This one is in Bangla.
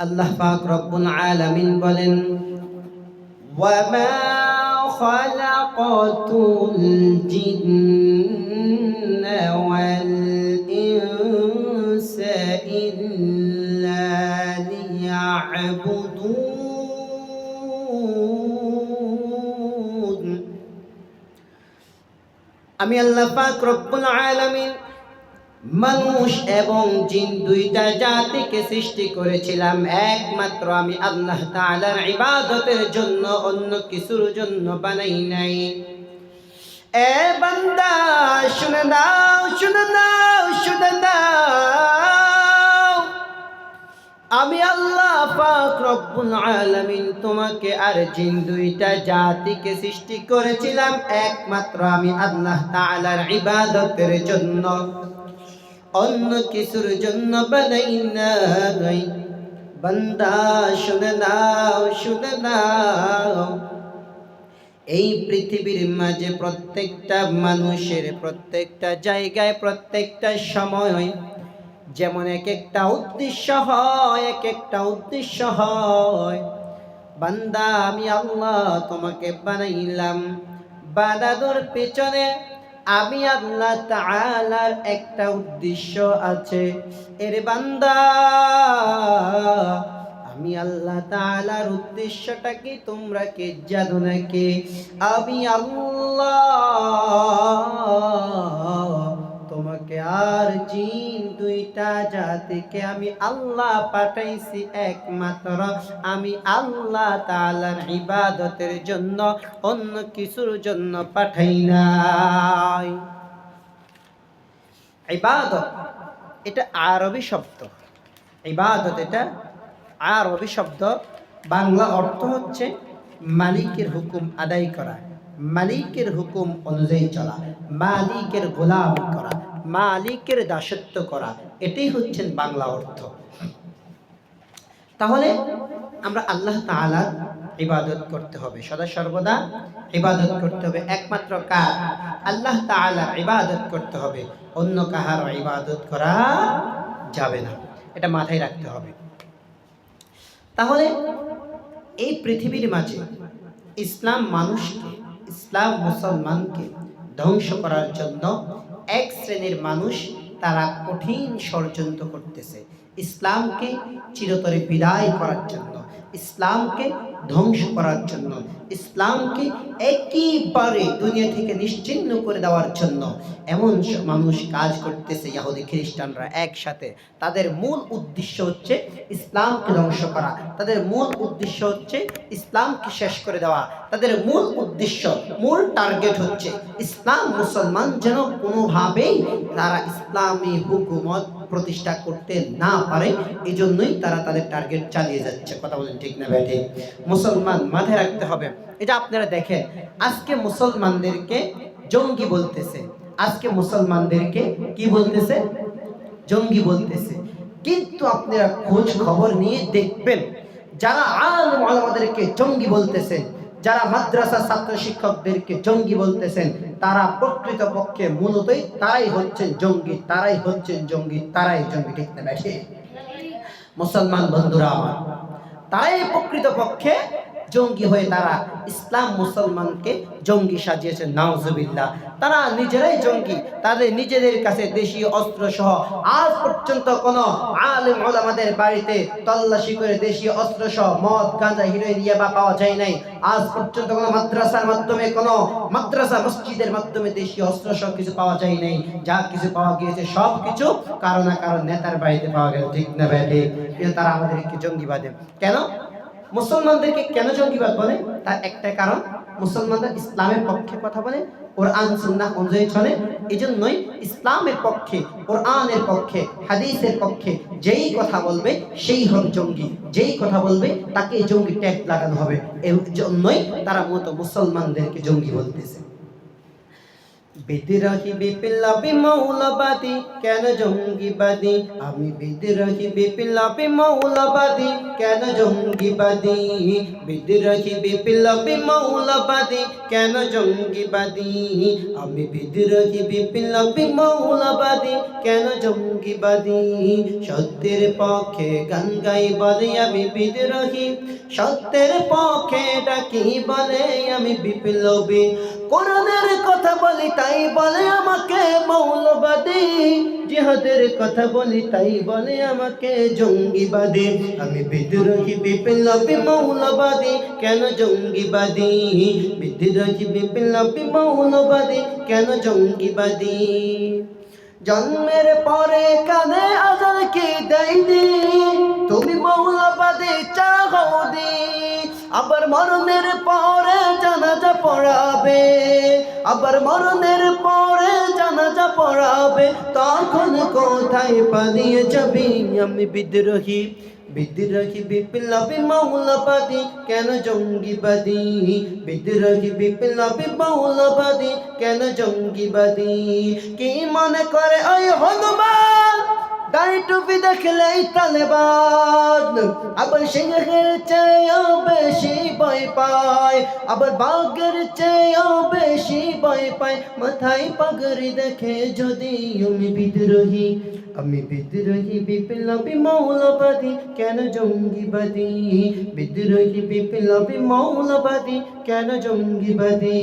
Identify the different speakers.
Speaker 1: আল্লাহ পাক রব্বুল আলামিন বলেন ওয়ামা খালাকাতুল জিন্না ওয়াল ইনসা ইল্লা লিয়াবুদুন আমি আল্লাহ পাক রব্বুল আলামিন মানুষ এবং জিন দুইটা জাতিকে সৃষ্টি করেছিলাম। একমাত্র আমি আল্লাহ তাআলার ইবাদতের জন্য, অন্য কিছুর জন্য বানাই নাই। এ বান্দা, শুনে দাও শুনে দাও শুনে দাও আমি আল্লাহ পাক রব্বুল আলামিন তোমাকে আর জিন দুইটা জাতিকে সৃষ্টি করেছিলাম। একমাত্র আমি আল্লাহ তাআলার ইবাদতের জন্য। অন্য কিছুর জন্য বানাই নাই বান্দা, শুনে নাও শুনে নাও। এই পৃথিবীর মাঝে প্রত্যেকটা মানুষের প্রত্যেকটা জায়গায় প্রত্যেকটা সময় যেমন এক একটা উদ্দেশ্য হয় এক একটা উদ্দেশ্য হয়। বান্দা, আমি আল্লাহ তোমাকে বানাইলাম। বানানোর পেছনে আমি আল্লাহ তাআলার একটা উদ্দেশ্য আছে। এর বান্দা, আমি আল্লাহ তাআলার উদ্দেশ্যটা কি? তোমরা কে? জানো নাকি আমি আল্লাহ। তোমাকে আর জিন দুইটা জাতিকে আমি আল্লাহ পাঠাইছি একমাত্র। আমি আল্লাহ তাআলার ইবাদতের জন্য অন্য কিছুর জন্য পাঠাই নাই। ইবাদত, এটা আরবি শব্দ। ইবাদত এটা আরবি শব্দ। বাংলা অর্থ হচ্ছে মালিকের হুকুম আদায় করা। মালিকের হুকুম অনুযায়ী চলা। মালিকের গোলাম করা। মালিকের দাসত্ব করা, এটাই হচ্ছেন বাংলা অর্থ। তাহলে আমরা আল্লাহ তাআলার ইবাদত করতে হবে, সদা সর্বদা ইবাদত করতে হবে। একমাত্র কার? আল্লাহ তাআলার ইবাদত করতে হবে, অন্য কাহার ইবাদত করা যাবে না। এটা মাথায় রাখতে হবে। তাহলে এই পৃথিবীর মাঝে ইসলাম মানুষকে, ইসলাম মুসলমানকে ধ্বংস করার জন্য এক শ্রেণির মানুষ তারা কঠিন ষড়যন্ত্র করতেছে। ইসলামকে চিরতরে বিদায় করার জন্য। ইসলামকে ধ্বংস করার জন্য, ইসলামকে একেবারে দুনিয়া থেকে নিশ্চিহ্ন করে দেওয়ার জন্য। এমন মানুষ কাজ করতেছে ইহুদি খ্রিস্টানরা একসাথে। তাদের মূল উদ্দেশ্য হচ্ছে ইসলামকে ধ্বংস করা। তাদের মূল উদ্দেশ্য হচ্ছে ইসলামকে শেষ করে দেওয়া। তাদের মূল উদ্দেশ্য, মূল টার্গেট হচ্ছে ইসলাম মুসলমান যেন কোনোভাবেই তারা ইসলামী হুকুমত প্রতিষ্ঠা করতে না পারে এই জন্যই তারা তাদের টার্গেট চালিয়ে যাচ্ছে। কথা বলেন ঠিক না ব্যাটে মুসলমান মাথায় রাখতে হবে। এটা আপনারা দেখেন। আজকে মুসলমানদেরকে জঙ্গি বলতেছে। আজকে মুসলমানদেরকে কি বলতেছে? জঙ্গি বলতেছে। কিন্তু আপনারা খোঁজ খবর নিয়ে দেখবেন, যারা আলম আলমাদেরকে জঙ্গি বলতেছেন যারা মাদ্রাসা ছাত্র শিক্ষকদেরকে জঙ্গি বলতেছেন, তারা প্রকৃত পক্ষে মূলতই তারাই হচ্ছেন জঙ্গি, তারাই হচ্ছেন জঙ্গি, তারাই জঙ্গি, ঠিক না মুসলমান বন্ধুরা আমার তারাই প্রকৃত পক্ষে জঙ্গি হয়ে তারা ইসলাম মুসলমানকে জঙ্গি সাজিয়েছে, নাউজুবিল্লাহ। তারা নিজেরাই জঙ্গি, তাদের নিজেদের কাছে দেশীয় অস্ত্র সহ আজ পর্যন্ত কোনো আলেম ওলামাদের বাড়িতে তল্লাশি করে দেশীয় অস্ত্র সহ মদ, গাঁজা, হিরোইন, ইয়াবা পাওয়া যায় নাই। আজ পর্যন্ত কোনো মাদ্রাসার মাধ্যমে, কোনো মাদ্রাসা মসজিদের মাধ্যমে দেশীয় অস্ত্র সহ কিছু পাওয়া যায় নাই। যা কিছু পাওয়া গিয়েছে, সব কিছু কারও না কারও নেতার বাড়িতে পাওয়া গেল, ঠিক না ব্যাটে তারা আমাদেরকে জঙ্গিবাদে কেন? মুসলমানদেরকে কেন জঙ্গিবাদ বলে? তার একটা কারণ, মুসলমানরা ইসলামের পক্ষে কথা বলে, কোরআন, সুন্নাহ অনুযায়ী চলে। এই জন্যই ইসলামের পক্ষে ওর কোরআনের পক্ষে, হাদিসের পক্ষে যেই কথা বলবে, সেই হবে জঙ্গি। যেই কথা বলবে তাকে জঙ্গি ট্যাগ লাগানো হবে। এই জন্যই তারা মতো মুসলমানদেরকে জঙ্গি বলতেছে। বিদ্রোহী বিপ্লবী মৌলবাদী কেন জঙ্গিবাদী? আমি বিদ্রোহী বিপ্লবী মৌলবাদী কেন জঙ্গিবাদী? বিদ্রোহী বিপ্লবী মৌলবাদী কেন জঙ্গিবাদী? আমি বিদ্রোহী বিপ্লবী মৌলবাদী কেন জঙ্গিবাদী? সত্যের পক্ষে গান গাই বলে আমি বিদ্রোহী, সত্যের পক্ষে ডাকি বলে আমি বিপ্লবী। কোরআনের কথা বলি, তাই বলে আমাকে মৌলবাদী। জিহাদের কথা বলি, তাই বলে আমাকে জঙ্গিবাদী। আমি বিদ্রোহী, বিপ্লবী, মৌলবাদী। কেন জঙ্গিবাদী? বিদ্রোহী, বিপ্লবী, মৌলবাদী। কেন জঙ্গিবাদী? জন্মের পরে কানে আজার কি দেয়নি? তুমি মৌলবাদী চাহো দি। আবার মরণের পরে জানাজা পড়াবে, আবার মরণের পরে জানাজা পড়াবে। তখন কোথায় পালিয়ে যাবি আমি বিদ্রোহী? বিদ্রোহী বিপ্লবী মৌলবাদী, কেন জঙ্গিবাদী? বিদ্রোহী বিপ্লবী মৌলবাদী, কেন জঙ্গিবাদী? কি মনে করে ওই হনুমান? দাড়ি টুপি দেখলেই তালেবান আবার সিংহের চেয়েও বেশি ভয় পায়। আবার বাঘের চেয়েও বেশি ভয় পায়। মাথায় পাগড়ি দেখে যদি আমি বিদ্রোহী আমি বিদ্রোহী, বিপ্লবী, মৌলবাদী, কেন জঙ্গিবাদী? বিদ্রোহী, বিপ্লবী, মৌলবাদী, কেন জঙ্গিবাদী?